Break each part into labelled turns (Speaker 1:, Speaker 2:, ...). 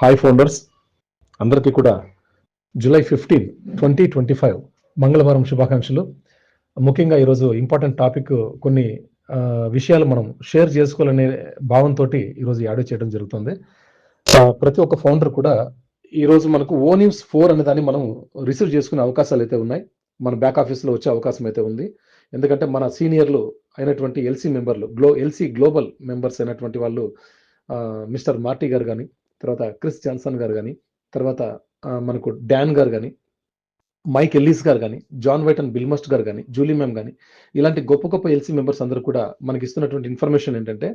Speaker 1: Hi founders అందరికీ కూడా July fifteen twenty twenty five మంగళవారం శుభాకాంక్షలు. ముఖ్యంగా ఈరోజు ఇంపార్టెంట్ టాపిక్ కొన్ని విషయాలు మనం షేర్ చేసుకోవాలనే భావంతో ఈరోజు యాడ్ చేయడం జరుగుతుంది. ప్రతి ఒక్క ఫౌండర్ కూడా ఈరోజు మనకు ఓ న్యూస్ ఫోర్ అనే దాన్ని మనం రిసీవ్ చేసుకునే అవకాశాలు అయితే ఉన్నాయి. మన బ్యాక్ ఆఫీస్లో వచ్చే అవకాశం అయితే ఉంది. ఎందుకంటే మన సీనియర్లు అయినటువంటి ఎల్సీ మెంబర్లు గ్లో ఎల్సీ గ్లోబల్ మెంబర్స్ అయినటువంటి వాళ్ళు మిస్టర్ మార్టీ గారు కానీ తర్వాత క్రిస్ జాన్సన్ గారు కానీ తర్వాత మనకు డాన్ గారు కానీ మైక్ ఎల్లీస్ గారు కానీ జాన్ వైట్ అండ్ బిల్మస్ట్ గారు కానీ జూలీ మ్యామ్ కానీ ఇలాంటి గొప్ప గొప్ప ఎల్సీ మెంబర్స్ అందరూ కూడా మనకి ఇస్తున్నటువంటి ఇన్ఫర్మేషన్ ఏంటంటే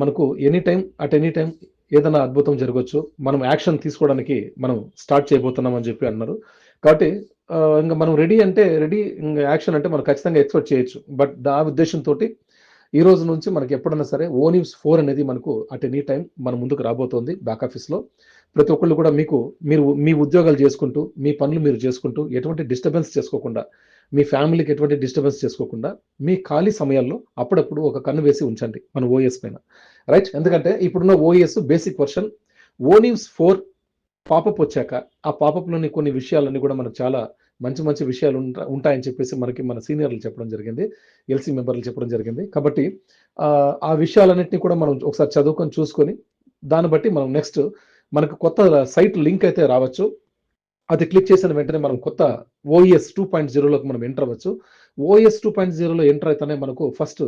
Speaker 1: మనకు any time at any time ఏదైనా అద్భుతం జరగవచ్చు మనం యాక్షన్ తీసుకోవడానికి మనం స్టార్ట్ చేయబోతున్నాం అని చెప్పి అన్నారు. కాబట్టి ఇంకా మనం రెడీ అంటే రెడీ ఇంకా యాక్షన్ అంటే మనం ఖచ్చితంగా ఎక్స్పెక్ట్ చేయొచ్చు. బట్ ఆ ఉద్దేశంతో ఈ రోజు నుంచి మనకి ఎప్పుడైనా సరే ఓ న్యూస్ ఫోర్ అనేది మనకు అట్ ఎనీ టైం మన ముందుకు రాబోతోంది బ్యాక్ ఆఫీస్లో ప్రతి ఒక్కళ్ళు కూడా మీకు మీరు మీ ఉద్యోగాలు చేసుకుంటూ మీ పనులు మీరు చేసుకుంటూ ఎటువంటి డిస్టర్బెన్స్ చేసుకోకుండా మీ ఫ్యామిలీకి ఎటువంటి డిస్టర్బెన్స్ చేసుకోకుండా మీ ఖాళీ సమయాల్లో అప్పుడప్పుడు ఒక కన్ను వేసి ఉంచండి మన ఓఎస్ పైన. రైట్ ఎందుకంటే ఇప్పుడున్న ఓఎస్ బేసిక్ వర్షన్ ఓ న్యూస్ ఫోర్ పాపప్ వచ్చాక ఆ పాపప్లోని కొన్ని విషయాలన్నీ కూడా మనకు చాలా మంచి మంచి విషయాలు ఉంటాయని చెప్పేసి మనకి మన సీనియర్లు చెప్పడం జరిగింది ఎల్సీ మెంబర్లు చెప్పడం జరిగింది. కాబట్టి ఆ, విషయాలన్నింటినీ కూడా మనం ఒకసారి చదువుకొని చూసుకొని దాన్ని బట్టి మనం నెక్స్ట్ మనకు కొత్త సైట్ లింక్ అయితే రావచ్చు. అది క్లిక్ చేసిన వెంటనే మనం కొత్త ఓఎస్ టూ పాయింట్ జీరోలోకి మనం ఎంటర్ అవ్వచ్చు. ఓఎస్ టూ పాయింట్ జీరోలో ఎంటర్ అయితేనే మనకు ఫస్ట్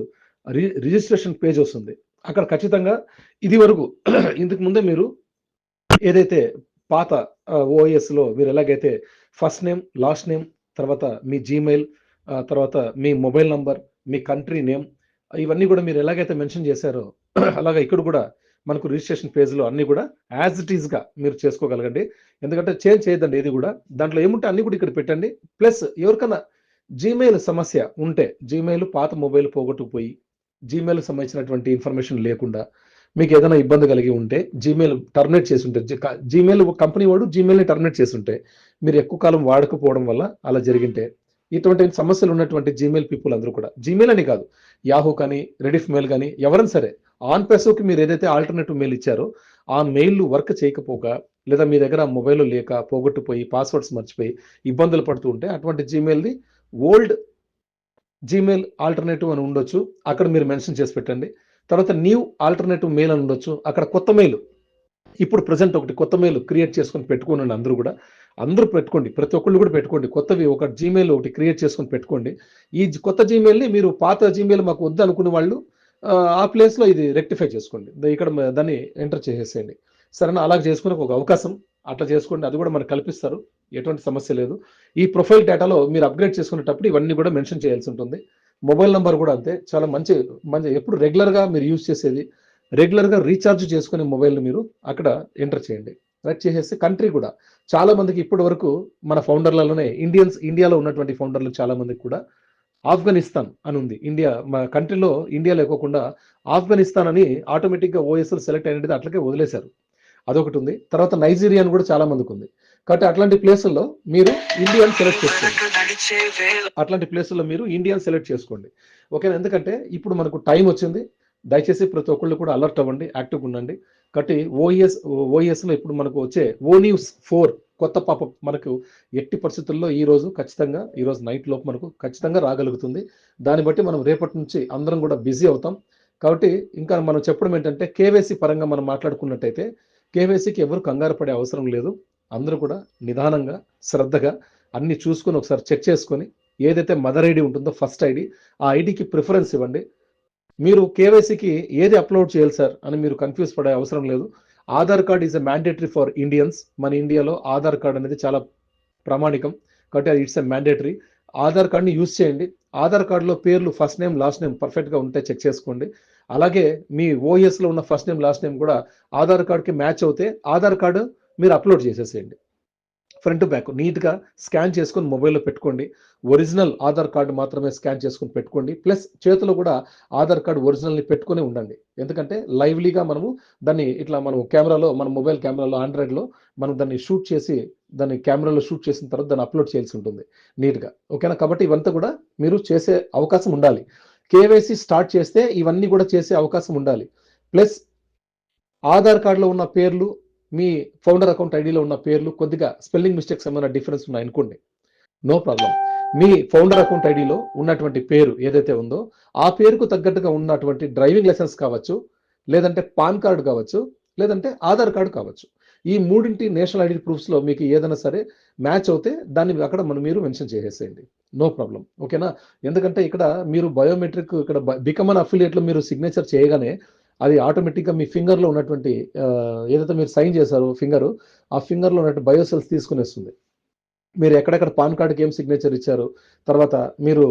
Speaker 1: రిజిస్ట్రేషన్ పేజ్ వస్తుంది. అక్కడ ఖచ్చితంగా ఇది వరకు ఇంతకు ముందే మీరు ఏదైతే పాత ఓఎస్లో మీరు ఎలాగైతే ఫస్ట్ నేమ్ లాస్ట్ నేమ్ తర్వాత మీ జీమెయిల్ తర్వాత మీ మొబైల్ నంబర్ మీ కంట్రీ నేమ్ ఇవన్నీ కూడా మీరు ఎలాగైతే మెన్షన్ చేశారో అలాగా ఇక్కడ కూడా మనకు రిజిస్ట్రేషన్ పేజ్లో అన్ని కూడా యాజ్ ఇట్ ఈస్గా మీరు చేసుకోగలగండి. ఎందుకంటే చేంజ్ చేయదండి ఇది కూడా. దాంట్లో ఏముంటే అన్ని కూడా ఇక్కడ పెట్టండి. ప్లస్ ఎవరికైనా జీమెయిల్ సమస్య ఉంటే జీమెయిల్ పాత మొబైల్ పోగొట్టుకుపోయి జీమెయిల్ సంబంధించినటువంటి ఇన్ఫర్మేషన్ లేకుండా మీకు ఏదైనా ఇబ్బంది కలిగి ఉంటే జీమెయిల్ టర్మినేట్ చేసి ఉంటే జీమెయిల్ కంపెనీ వాడు జీమెయిల్ని టర్మినేట్ చేసి ఉంటే మీరు ఎక్కువ కాలం వాడకపోవడం వల్ల అలా జరిగింటే ఇటువంటి సమస్యలు ఉన్నటువంటి జీమెయిల్ పీపుల్ అందరూ కూడా జీమెయిల్ అని కాదు యాహూ కానీ రెడిఫ్ మెయిల్ కానీ ఎవరైనా సరే ఆన్ పెసోకి మీరు ఏదైతే ఆల్టర్నేటివ్ మెయిల్ ఇచ్చారో ఆ మెయిల్ వర్క్ చేయకపోగా లేదా మీ దగ్గర మొబైల్ లేక పోగొట్టుపోయి పాస్వర్డ్స్ మర్చిపోయి ఇబ్బందులు పడుతూ ఉంటే అటువంటి జీమెయిల్ది ఓల్డ్ జీమెయిల్ ఆల్టర్నేటివ్ అని ఉండొచ్చు. అక్కడ మీరు మెన్షన్ చేసి పెట్టండి. తర్వాత న్యూ ఆల్టర్నేటివ్ మెయిల్ అని ఉండొచ్చు. అక్కడ కొత్త మెయిల్ ఇప్పుడు ప్రజెంట్ ఒకటి కొత్త మెయిల్ క్రియేట్ చేసుకొని పెట్టుకోనండి అందరూ కూడా. అందరూ పెట్టుకోండి. ప్రతి ఒక్కళ్ళు కూడా పెట్టుకోండి. కొత్తవి ఒక జీమెయిల్ ఒకటి క్రియేట్ చేసుకొని పెట్టుకోండి. ఈ కొత్త జీమెయిల్ని మీరు పాత జీమెయిల్ మాకు వద్దు అనుకునే వాళ్ళు ఆ, ప్లేస్లో ఇది రెక్టిఫై చేసుకోండి. ఇక్కడ దాన్ని ఎంటర్ చేసేసేయండి. సరేనా? అలా చేసుకునే ఒక అవకాశం. అట్లా చేసుకోండి. అది కూడా మనకు కల్పిస్తారు. ఎటువంటి సమస్య లేదు. ఈ ప్రొఫైల్ డేటాలో మీరు అప్గ్రేడ్ చేసుకునేటప్పుడు ఇవన్నీ కూడా మెన్షన్ చేయాల్సి ఉంటుంది. మొబైల్ నెంబర్ కూడా అంతే. చాలా మంచి మంచి ఎప్పుడు రెగ్యులర్గా మీరు యూజ్ చేసేది రెగ్యులర్గా రీఛార్జ్ చేసుకునే మొబైల్ మీరు అక్కడ ఎంటర్ చేయండి. రైట్ చేసేసి కంట్రీ కూడా చాలా మందికి ఇప్పటి వరకు మన ఫౌండర్లలోనే ఇండియన్స్ ఇండియాలో ఉన్నటువంటి ఫౌండర్లు చాలా మందికి కూడా ఆఫ్ఘనిస్తాన్ అని ఉంది. ఇండియా మా కంట్రీలో ఇండియా లేకోకుండా ఆఫ్ఘనిస్తాన్ అని ఆటోమేటిక్గా ఓఎస్ఎల్ సెలెక్ట్ అయినది అట్లకే వదిలేశారు. అదొకటి ఉంది. తర్వాత నైజీరియా అని కూడా చాలా మందికి ఉంది. కాబట్టి అట్లాంటి ప్లేసుల్లో మీరు ఇండియాని సెలెక్ట్ చేసుకోండి. అట్లాంటి ప్లేసుల్లో మీరు ఇండియాని సెలెక్ట్ చేసుకోండి. ఓకేనా? ఎందుకంటే ఇప్పుడు మనకు టైం వచ్చింది. దయచేసి ప్రతి ఒక్కళ్ళు కూడా అలర్ట్ అవ్వండి యాక్టివ్ ఉండండి. కాబట్టి ఓఎస్ ఓఎస్లో ఇప్పుడు మనకు వచ్చే ఓ న్యూస్ ఫోర్ కొత్త పాప మనకు ఎట్టి పరిస్థితుల్లో ఈ రోజు ఖచ్చితంగా ఈ రోజు నైట్ లోపు మనకు ఖచ్చితంగా రాగలుగుతుంది. దాన్ని బట్టి మనం రేపటి నుంచి అందరం కూడా బిజీ అవుతాం. కాబట్టి ఇంకా మనం చెప్పడం ఏంటంటే కేవైసీ పరంగా మనం మాట్లాడుకున్నట్టయితే కేవైసీకి ఎవరు కంగారు పడే అవసరం లేదు. అందరూ కూడా నిదానంగా శ్రద్ధగా అన్ని చూసుకొని ఒకసారి చెక్ చేసుకొని ఏదైతే మదర్ ఐడి ఉంటుందో ఫస్ట్ ఐడి ఆ ఐడికి ప్రిఫరెన్స్ ఇవ్వండి. మీరు కేవైసీకి ఏది అప్లోడ్ చేయాలి సార్ అని మీరు కన్ఫ్యూజ్ పడే అవసరం లేదు. Aadhaar card is a mandatory for Indians. మన ఇండియాలో ఆధార్ కార్డ్ అనేది చాలా ప్రామాణికం. కాబట్టి అది ఇట్స్ ఎ మ్యాండేటరీ. ఆధార్ కార్డ్ని యూజ్ చేయండి. ఆధార్ కార్డులో పేర్లు ఫస్ట్ నేమ్ లాస్ట్ నేమ్ పర్ఫెక్ట్గా ఉంటే చెక్ చేసుకోండి. అలాగే మీ ఓఎస్లో ఉన్న ఫస్ట్ నేమ్ లాస్ట్ నేమ్ కూడా ఆధార్ కార్డ్కి మ్యాచ్ అవుతే ఆధార్ కార్డు మీరు అప్లోడ్ చేసేసేయండి. ఫ్రంట్ బ్యాక్ నీట్గా స్కాన్ చేసుకొని మొబైల్లో పెట్టుకోండి. ఒరిజినల్ ఆధార్ కార్డు మాత్రమే స్కాన్ చేసుకొని పెట్టుకోండి. ప్లస్ చేతిలో కూడా ఆధార్ కార్డు ఒరిజినల్ని పెట్టుకొని ఉండండి. ఎందుకంటే లైవ్లీగా మనము దాన్ని ఇట్లా మనం కెమెరాలో మన మొబైల్ కెమెరాలో ఆండ్రాయిడ్లో మనం దాన్ని షూట్ చేసి దాన్ని కెమెరాలో షూట్ చేసిన తర్వాత దాన్ని అప్లోడ్ చేయాల్సి ఉంటుంది నీట్గా ఓకేనా కాబట్టి ఇవంతా కూడా మీరు చేసే అవకాశం ఉండాలి. కేవైసీ స్టార్ట్ చేస్తే ఇవన్నీ కూడా చేసే అవకాశం ఉండాలి. ప్లస్ ఆధార్ కార్డులో ఉన్న పేర్లు మీ ఫౌండర్ అకౌంట్ ఐడిలో ఉన్న పేర్లు కొద్దిగా స్పెల్లింగ్ మిస్టేక్స్ ఏమైనా డిఫరెన్స్ ఉన్నాయనుకోండి నో ప్రాబ్లం మీ ఫౌండర్ అకౌంట్ ఐడిలో ఉన్నటువంటి పేరు ఏదైతే ఉందో ఆ పేరుకు తగ్గట్టుగా ఉన్నటువంటి డ్రైవింగ్ లైసెన్స్ కావచ్చు లేదంటే పాన్ కార్డు కావచ్చు లేదంటే ఆధార్ కార్డు కావచ్చు. ఈ మూడింటి నేషనల్ ఐడి ప్రూఫ్స్లో మీకు ఏదైనా సరే మ్యాచ్ అవుతే దాన్ని అక్కడ మనం మీరు మెన్షన్ చేసేసేయండి. నో ప్రాబ్లం ఓకేనా ఎందుకంటే ఇక్కడ మీరు బయోమెట్రిక్ ఇక్కడ బికమన్ అఫిలియేట్లో మీరు సిగ్నేచర్ చేయగానే అది ఆటోమేటిక్గా మీ ఫింగర్లో ఉన్నటువంటి ఏదైతే మీరు సైన్ చేశారో ఫింగర్ ఆ ఫింగర్లో ఉన్నట్టు బయోసెల్స్ తీసుకునేస్తుంది. మీరు ఎక్కడెక్కడ పాన్ కార్డుకి ఏం సిగ్నేచర్ ఇచ్చారు తర్వాత మీరు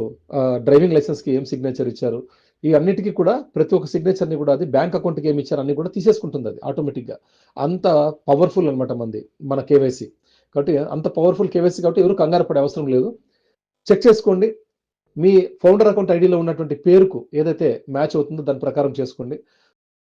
Speaker 1: డ్రైవింగ్ లైసెన్స్కి ఏం సిగ్నేచర్ ఇచ్చారు ఈ అన్నిటికీ కూడా ప్రతి ఒక్క సిగ్నేచర్ని కూడా అది బ్యాంక్ అకౌంట్కి ఏమి ఇచ్చారు అన్ని కూడా తీసేసుకుంటుంది అది ఆటోమేటిక్గా అంత పవర్ఫుల్ అనమాట మంది మన కేవైసీ కాబట్టి అంత పవర్ఫుల్ కేవైసీ కాబట్టి ఎవరు కంగారు పడే అవసరం లేదు. చెక్ చేసుకోండి. మీ ఫౌండర్ అకౌంట్ ఐడిలో ఉన్నటువంటి పేరుకు ఏదైతే మ్యాచ్ అవుతుందో దాని ప్రకారం చేసుకోండి.